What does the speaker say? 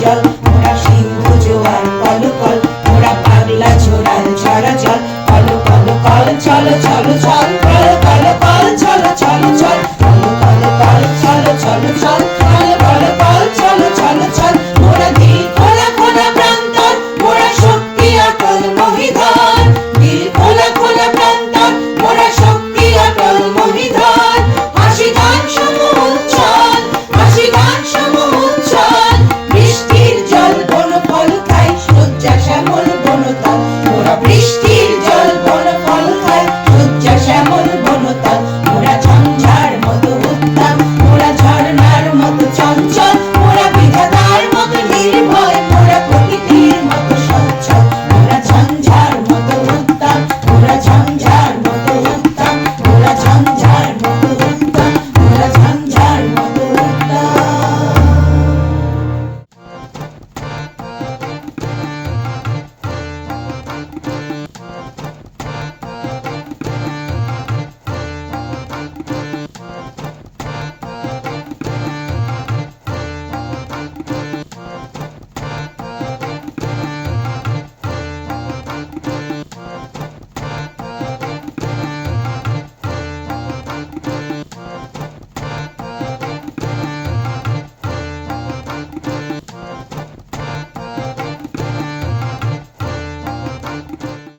জল, মোরা সিন্ধু জোয়ার, কলকল, মোরা পাগলা ঝোড়ার ঝরা জল। কল কল কল চল চল